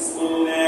school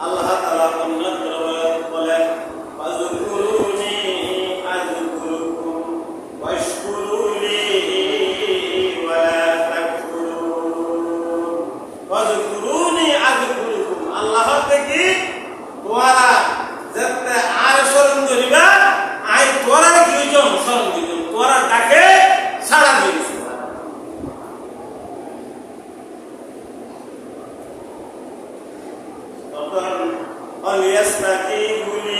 আল্লাহ তালা অন্যত বলেন আল্লাহর থেকে তোমারা যাতে আর স্মরণ করিবা আই তোরা দুইজন স্মরণ করিব তোরা তাকে সারা দিয়েছ আপনারা on your snacking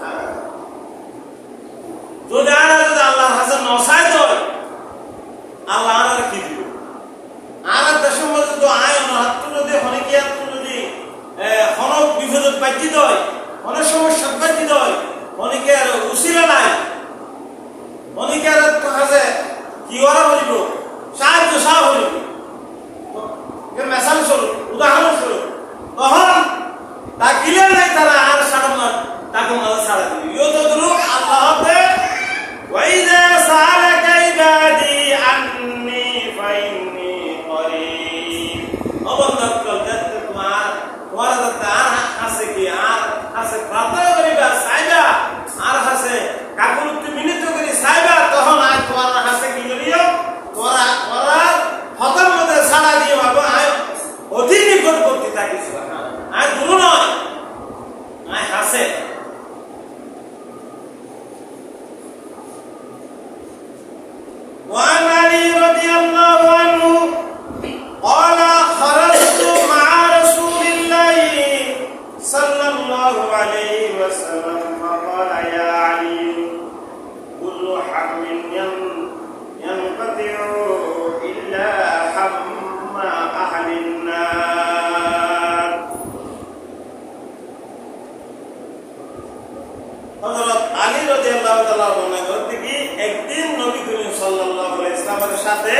নসায় দয় আল্লাহ আর কি দিব? আর দেশের মধ্যে তো আয় অনাহাত্ম যদি অনেকে আত্ম যদি অনেক বিভেদত পাইতে দয় অনেক সমস্যা পাইতে দয় অনেকে আর উচিরা নাই অনেকে আর কাছে কি ওরা বলিব সাহায্য সাহ বলিব মেসাল স্বরূপ উদাহরণস্বরূপ তখন তা কিলে নাই তারা আর সাধারণ আলী রাদিয়াল্লাহু তাআলা বর্ণনা করতে কি একদিন নবী করিম সাল্লাল্লাহু আলাইহি ইসলামের সাথে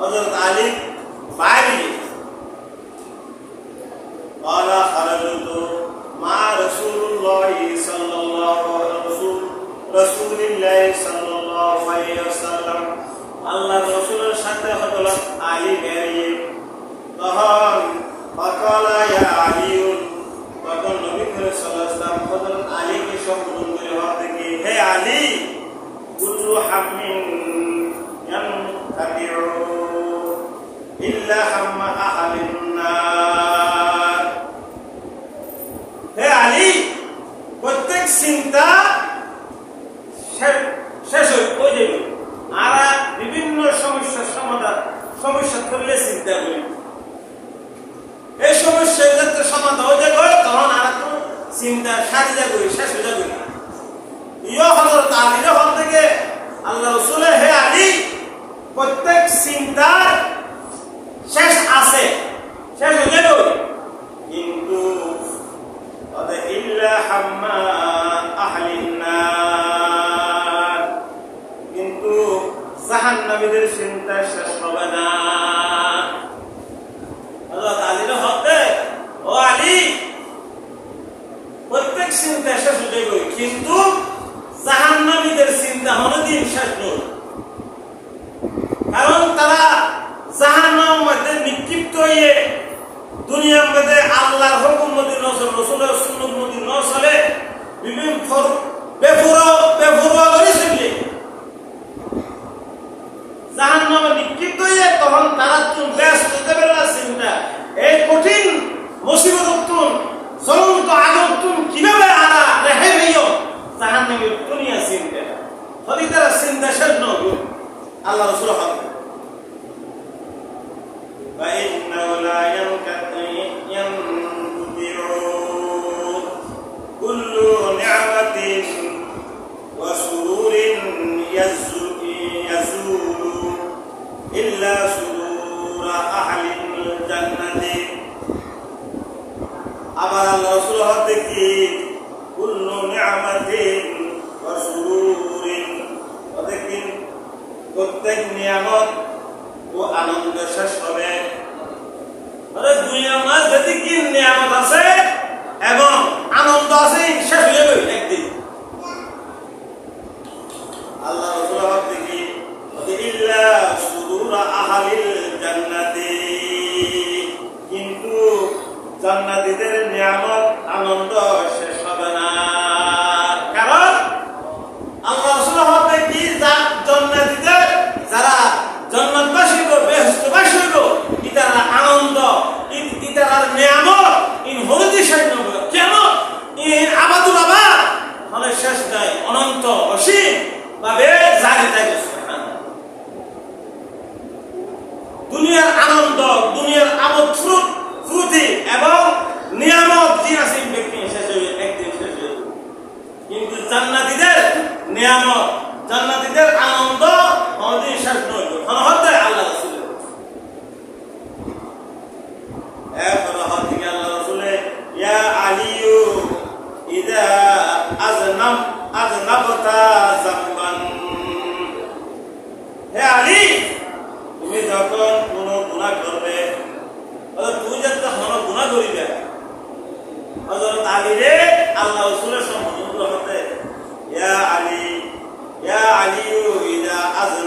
হযরত আলী বাইরে গেছে قال خرجت مع رسول الله صلى الله رسول رسول الله صلى الله عليه وسلم আল্লাহ রসুলের সাথে হযরত আলী বেরিয়ে তখন চিন্তা করি শেষ হয়ে যাবে হজরত থেকে আল্লাহ রসুলে হে আলী, প্রত্যেক চিন্তার শেষ আছে। শেষ হয়ে যাবে কিন্তু কিন্তু জাহান্নামীদের চিন্তা শেষ হবে না। চিন্তা শেষ হয়ে যাবে। কিন্তু জাহান্নামীদের চিন্তা হনদিন শেষ নয়। কারণ তারা জাহান্নামের মধ্যে নিক্ষিপ্ত হয়ে দুনিয়ার মধ্যে আল্লাহর হুকুম মধ্যে নসল রসুলের সুন্নত মধ্যে নসলে বিভিন্ন ফর বেফুরা বেফুরা করে চললে জাহান্নামে নিক্ষিপ্ত হয়ে তখন তারা ব্যস্ত দেবে না, চিন্তা। এই কঠিন মুসিবত উত্তুন জ্বলন্ত আগুন তুম কীভাবে আলা রেহে হইও জাহান্নামের দুনিয়া চিন্তা হলি তারা চিন্তা শেষ নয় আল্লাহ রসুল জান্নাতীদের নিয়ামত জান্নাতীদের আনন্দ শেষ নয়। আল্লাহ থেকে আল্লাহ হে তুমি যখন রে আল্লাহ রাসূলের সম্বোধন হতে ইয়া আলী ইয়া আলী ইদা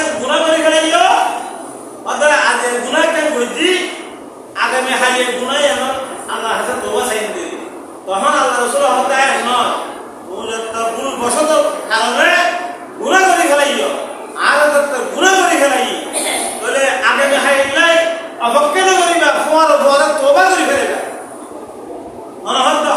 অনেক গুণা করে ফেলাইও অতএব আজের গুণা কেন বুঝছি আগামী হাইয়ে গুণাই এখন আল্লাহ হাতে তোবা চাই দিবি। তখন আল্লাহ রসুল হতে নয় ভুল বসত কারণে গুণা করে ফেলাইও আর যত গুণা অনহন্ত হজরত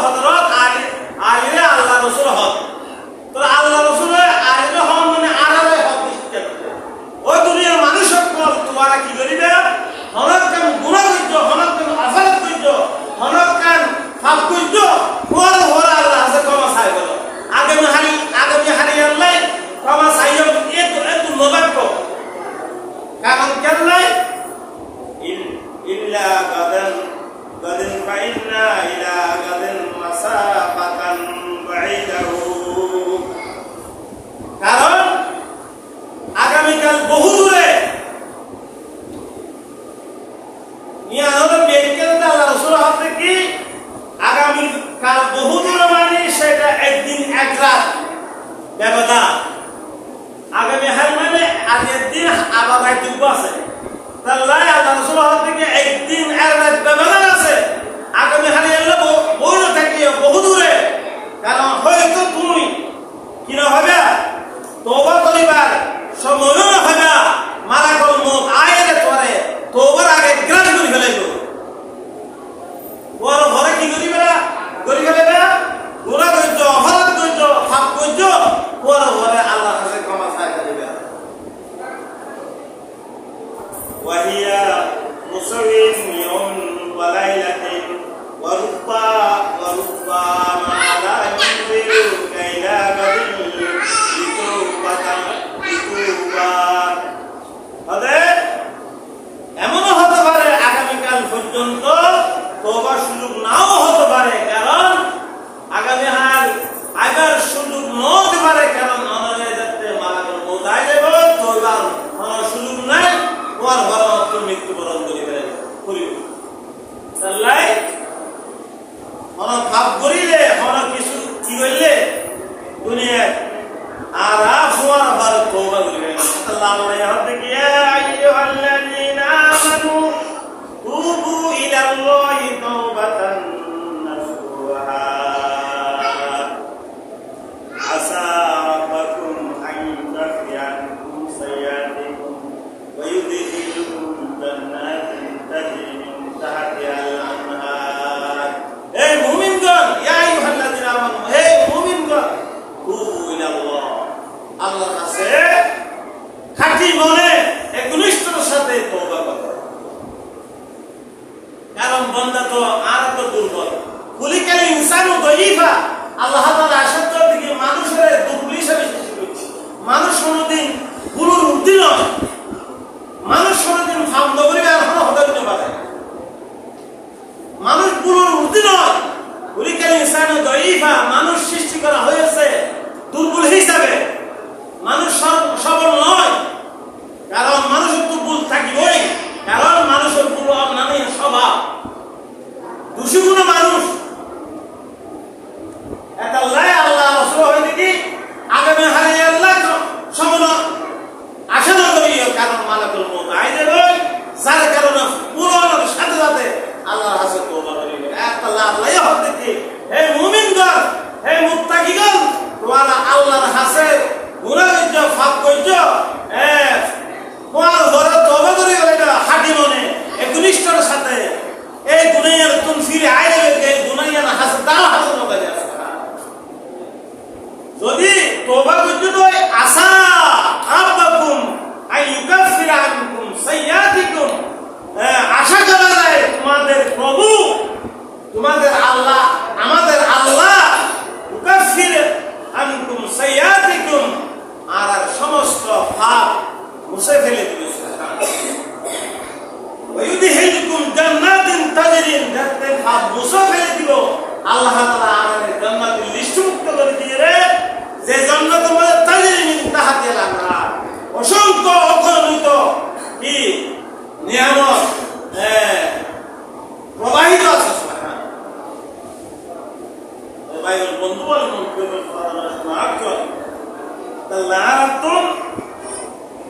الله يا أيها الذين آمنوا توبوا إلى الله توبة نصوحا عسى ربكم أن يكفي عنكم سيئاتكم ويدخلكم جنات تجري من تحتها الأنهار. إيه مؤمنون يا أيها الذين آمنوا أي مؤمنون توبوا إلى الله. الله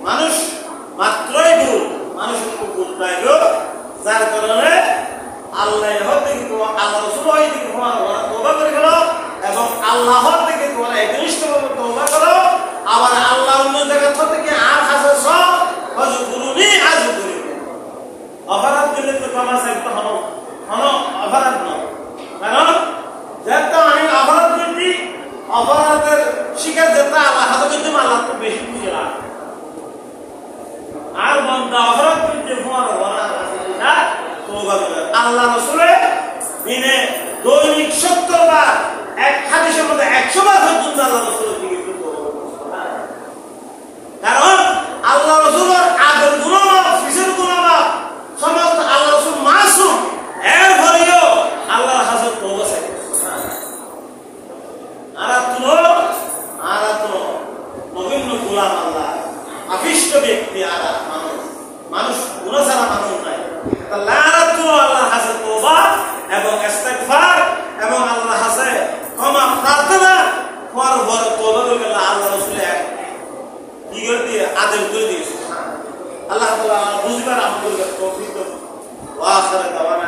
মানুষ মাত্রই ভুল মানুষের কুকুর পাইল যার কারণে আল্লাহর দিকে আল্লাহ রসুল দিকে তোমার ওরা তোবা করে গেল এবং আল্লাহর দিকে তোমরা একনিষ্ঠ ভাবে তোবা করো আবার আল্লাহ অন্য জায়গা থেকে আর হাজার সব হজু গুরুনি আজ গুরু অপরাধ দিলে তো ক্ষমা সাহিত্য হন হন অপরাধ এবং ইস্তেগফার এবং ক্ষমা প্রার্থনা পর আল্লাহ রাসূল এক আল্লাহ তাআলা বুঝবার আমল করবে তৌফিক দাও। ওয়া আখির দাওয়ানা